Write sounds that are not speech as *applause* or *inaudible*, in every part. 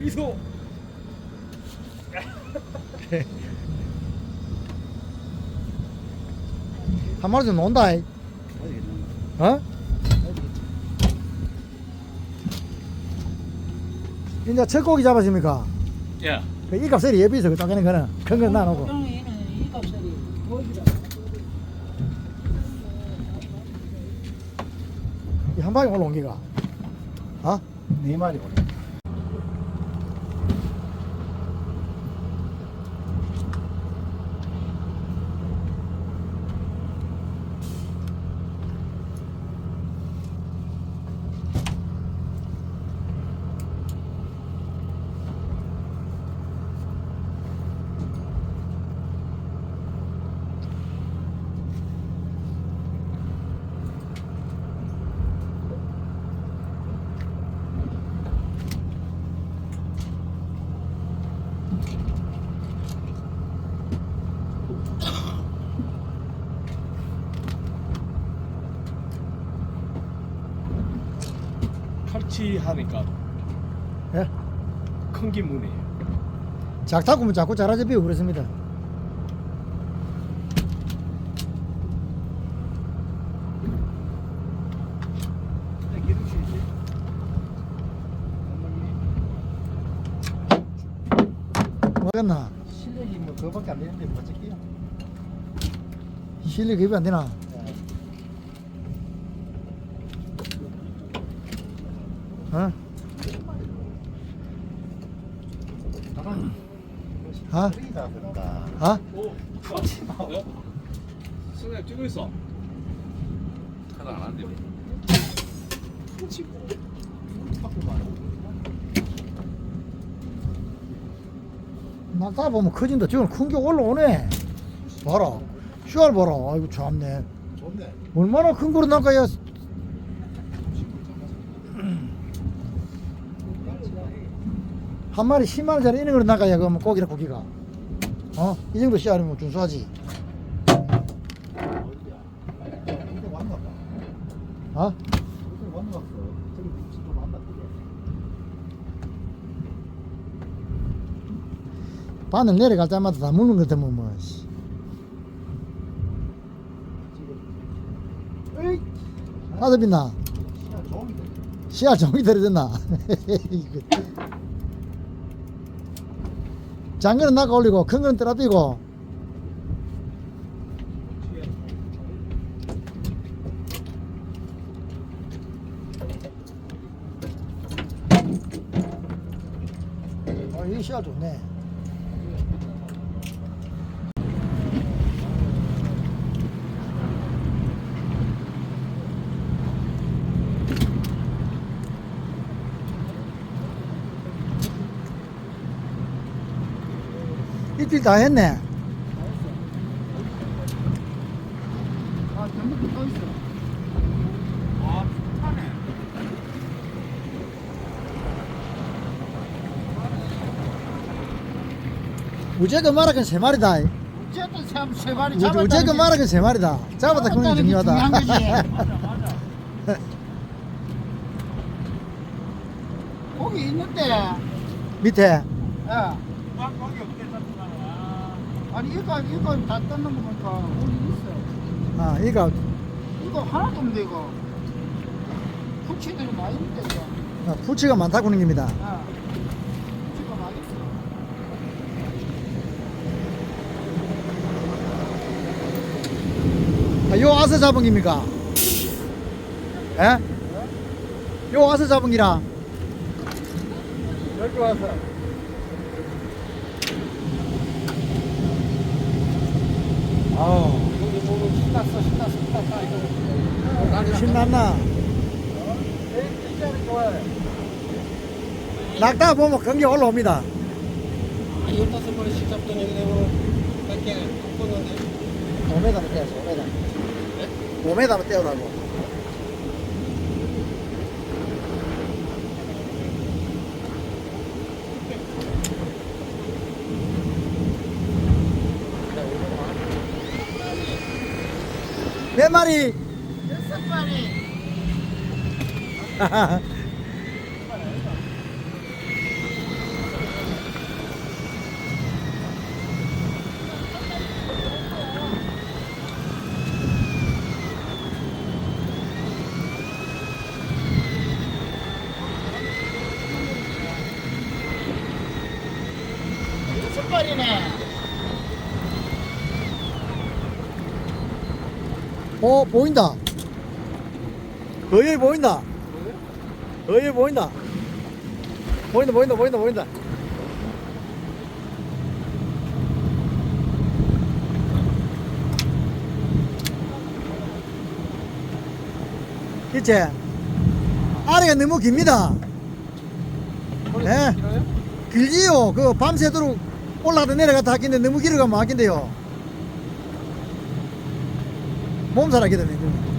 미소. 한 마리 좀 논다. 이. 어? 이제 첫 고기 잡았습니까? 예. 그 이값 세리 예비서 그 작은 거는 큰건 나누고. 이 값들이 보이더라. 이한 방에 올라온 기가. 어? 네 마리 올라. 칼치하니까 예? 큰 기문이. 작타구면 자꾸 잘하잡히고 그렇습니다. 뭐겠나? 실력이 뭐 그거밖에 안 되는데 뭐 찍게요. 실력 급이 안 되나? 어? 아? 아? 오. 어? 선생님 찍고 있어. 하나 안 한대. 낙타 보면 커진다. 지금 큰게 올라오네. 봐라. 슈알 봐라. 아이고 참네. 좋네. 얼마나 큰 거로 낚아야 한 마리 10만 원짜리 이런 거로 낚아야 그러면 고기라 고기가 어? 이 정도 씨알이면 준수하지. 어? 바늘 내려갈 때마다 다 묻는 것 같으면 뭐 씨. 나도 빛나. 씨알 종이 들어졌나 *laughs* 거는 낚아 올리고 큰 거는 떨어뜨리고 아, 이 씨알 좋네. 이틀 다 했네. 아, 전부 또 있어. 아, 하네. 우재가 말하건 세 마리다. 참세 마리 우- 잡았다. 우재가 말하건 세 마리다. 잡았다 그런 게 중요하다. 중요한 거지. 맞아, *laughs* 맞아. 거기 있는데. 밑에 예. 꽉 거기 아. 아니 이거 이거 다 뜯는 거 보니까 거기 있어. 아 이거 이거 하나도 없는데 이거. 풀치들이 많이 있는데 이거. 아, 부치가 많다고 하는 겁니다. 아. 풀치가 많이 있어. 아, 요 와서 잡은 겁니까? 예? 요 와서 잡은 기라. 여기 와서. 아우 여기 보고 신났어 신났어 신났다 이거. 신났나? 낙타 보면 경기 올라옵니다. 아, 열다섯 마리씩 잡더니 내가 밖에 안 뻗는데. 5m만 떼어서 5m. 5m만 떼어라고. 네 마리. 여섯 마리. 여섯 마리네. 어 보인다. 거의 보인다. 거의 보인다. 보인다 보인다 보인다 보인다. 그치? 아래가 너무 깁니다. 예? 길지요. 그 밤새도록 올라가다 내려갔다 하긴데 너무 길어가면 하긴데요 몸살 하거든요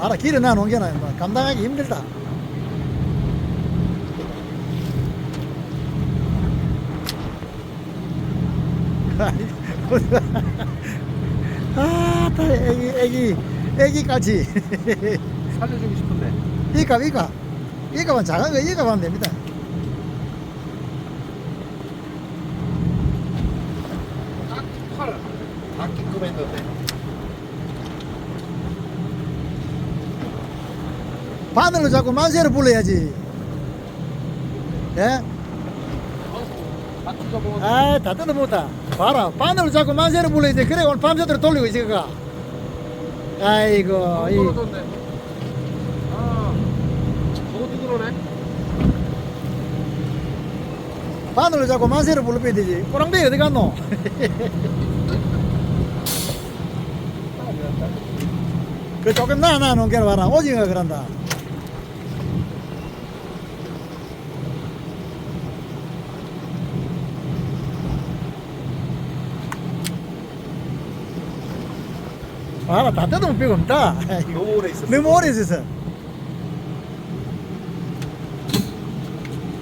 알아 길에 놔놓은 게는 뭐 감당하기 힘들다 *laughs* 아, 다 애기, 애기, 애기까지. 살려주고 싶은데. 이값, 이값. 이값은 작은 거, 이값 하면 됩니다. 바퀴급 했는데. 바늘로 자꾸 만세를 불러야지. 예? 아, 다 뜯어먹었다. 봐라. 바늘로 자꾸 만세를 불러야지. 그래, 오늘 밤새도록 돌리고 그가. 아이고, 이. 떨어졌네. 아. 저것도 그러네. 바늘로 자꾸 만세를 불러야 되지. 꼬랑대기 어디 갔노? *laughs* 그 조금 나, 나, 놓은 게 봐라. 오징어 그런다. 봐라, 다 뜯으면 뼈가 없다. 너무 오래 있었어. 너무 오래 있었어.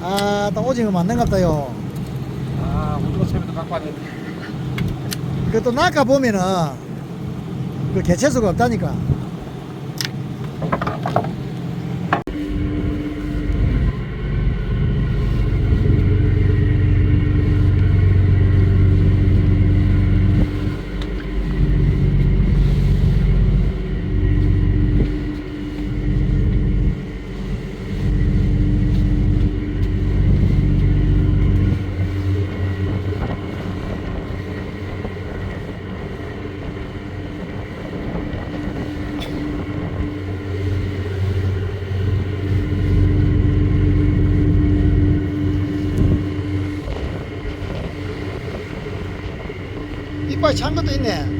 아, 또 오징어 같다요. 아, 오징어 채비도 갖고 왔는데. 그또 낚아 보면은 그 개체수가 없다니까. 이빨 찬 것도 있네.